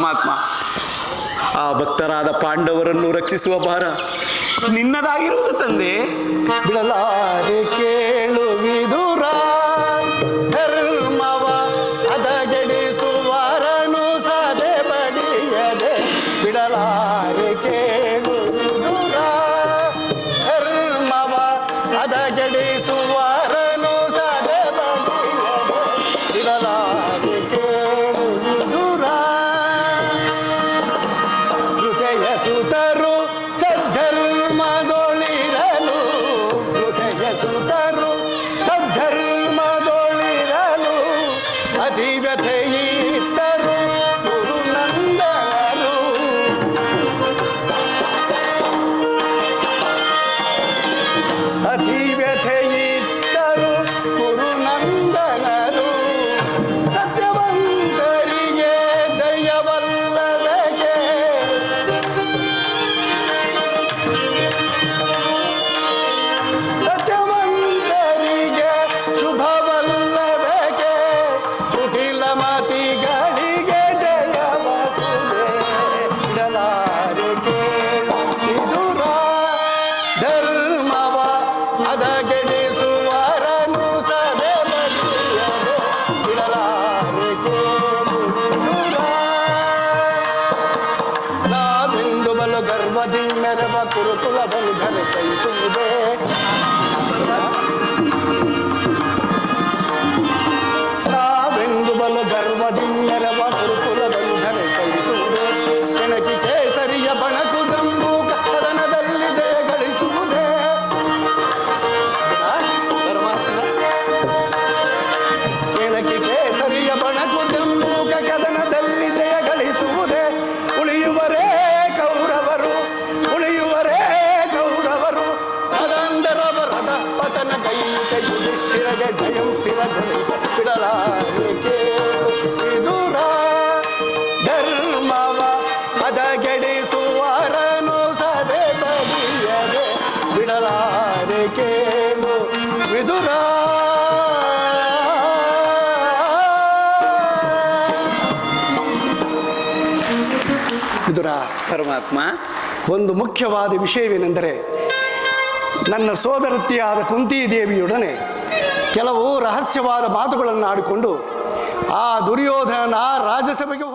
ಪರಮಾತ್ಮ. ಆ ಭಕ್ತರಾದ ಪಾಂಡವರನ್ನು ರಕ್ಷಿಸುವ ಭಾರ ನಿನ್ನದಾಗಿರುವುದು ತಂದೆ. ಬಿಡಲಾರೆ ಕೇಳು ವಿದುರ. ಧರ್ಮವ ಹದಗೆಡಿಸುವರನು ಸದೆ ಬಡಿಯದೆ. ಬಿಡಲಾರೆ ಕೇಳು ವಿದುರ. ಧರ್ಮವ ಹದಗೆಡಿಸುವರನು ಸದೆ ಬಡಿಯದೆ. ಬಿಡಲಾರೆ ಸುತರು ಸದ್ಧರ್ಮದೊಳಿರಲು ಹೃದಯ ಸುತರು ಸದ್ಧರ್ಮದೊಳಿರಲು ಅತಿ పర్వది మెరవ కురుకుల బంధన చేసిందే రావెంగుబలు గర్వది మెరవ కురుకుల ಕೇಳು ವಿದುರ ಧರ್ಮವ ಹದಗೆಡಿಸುವರನು ಸದೆ ಬದಿಯದೆ ಬಿಡಲಾರೆ ಕೇಳು ವಿದುರ. ವಿದುರ ಪರಮಾತ್ಮ ಒಂದು ಮುಖ್ಯವಾದ ವಿಷಯವೇನೆಂದರೆ ನನ್ನ ಸೋದರತಿಯಾದ ಕುಂತಿದೇವಿಯೊಡನೆ ಕೆಲವು ರಹಸ್ಯವಾದ ಮಾತುಗಳನ್ನು ಆಡಿಕೊಂಡು ಆ ದುರ್ಯೋಧನ ರಾಜಸಭೆಗೆ